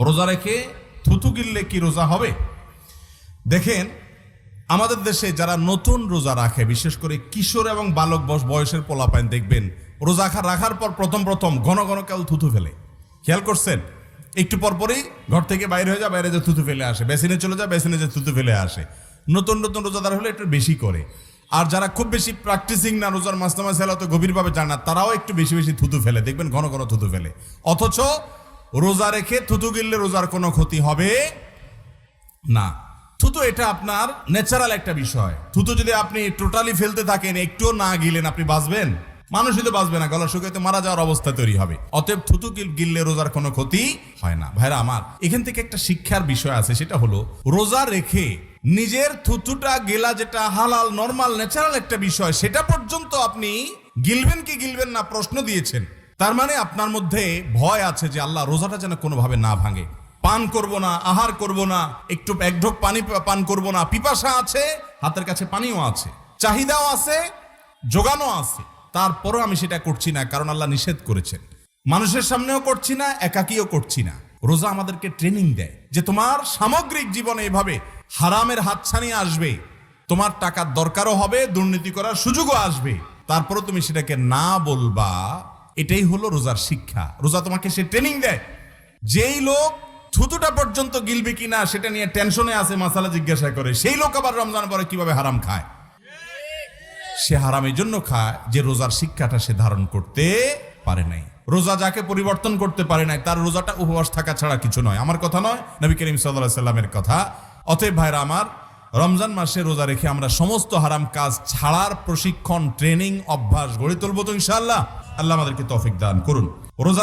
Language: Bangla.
রোজা রেখে থুতু গিললে কি রোজা হবে? দেখেন, আমাদের দেশে যারা নতুন রোজা রাখে, বিশেষ করে কিশোর এবং বালক বয়স বয়সের পোলাপাইন, দেখবেন রোজা রাখার পর প্রথম প্রথম ঘন ঘন কেউ থুতু ফেলে। খেয়াল করছেন? একটু পর পরই ঘর থেকে বাইরে হয়ে যায় বাইরে যে থুতু ফেলে আসে। বেসিনে চলে যায় বেসিনে যে থুতু ফেলে আসে। নতুন নতুন রোজাদার হলে একটু বেশি করে। আর যারা খুব বেশি প্র্যাকটিসিং না রোজার মাস্তামা সেলা তো গভীরভাবে জানে তারাও একটু বেশি বেশি থুতু ফেলে। দেখবেন ঘন ঘন থুতু ফেলে। অথচ রোজা রেখে থুতু গিললে রোজার কোনো ক্ষতি হবে না। থুতু এটা আপনার ন্যাচারাল একটা বিষয়। থুতু যদি আপনি টোটালি ফেলতে থাকেন, একটুও না গিলেন, আপনি বাঁচবেন? মানুষই তো বাঁচবে না, গলা শুকাইতে মারা যাওয়ার অবস্থা তৈরি হবে। অতএব থুতু গিললে রোজার কোনো ক্ষতি হয় না। ভাইরা আমার, এখান থেকে একটা শিক্ষার বিষয় আছে, সেটা হলো রোজা রেখে নিজের থুতুটা গেলা যেটা হালাল নর্মাল ন্যাচারাল একটা বিষয়, সেটা পর্যন্ত আপনি গিলবেন কি গিলবেন না, প্রশ্ন দিয়েছেন। তার মানে আপনার মধ্যে ভয় আছে যে আল্লাহ রোজাটা যেন কোনোভাবে না ভাঙে। পান করব না, আহার করব না, একটু এক ঢোক পানি পান করব না। পিপাসা আছে, হাতের কাছে পানিও আছে, চাহিদাও আছে যোগানো আছে। তারপরও আমি সেটা করছি না, কারণ আল্লাহ নিষেধ করেছেন। মানুষের সামনেও করছি না, একাকিও করছি না। রোজা আমাদেরকে ট্রেনিং দেয় যে তোমার সামগ্রিক জীবনে এভাবে হারামের হাতছানি আসবে, তোমার টাকার দরকারও হবে, দুর্নীতি করার সুযোগও আসবে। তারপরও তুমি সেটাকে না বলবা এটাই হলো রোজার শিক্ষা। রোজা তোমাকে সে ট্রেনিং দেয়। যেই লোক থুতুটা পর্যন্ত গিলবে কিনা সেটা নিয়ে টেনশনে আছে, মাসালা জিজ্ঞাসা করে। সেই লোক আবার রমজান পরে কীভাবে হারাম খায়? সে হারাম এই জন্য খায় যে রোজার শিক্ষাটা সে ধারণ করতে পারে নাই। রোজা যাকে পরিবর্তন করতে পারে নাই, তার রোজাটা উপবাস থাকা ছাড়া কিছু নয়। আমার কথা নয়, নবী করিম সাল্লামের কথা। অতএব ভাইরা আমার, রমজান মাসে রোজা রেখে আমরা সমস্ত হারাম কাজ ছাড়ার প্রশিক্ষণ ট্রেনিং অভ্যাস গড়ে তুলবো তো ইনশাআল্লাহ। আল্লাহ আমাদেরকে তফিক দান করুন। রোজা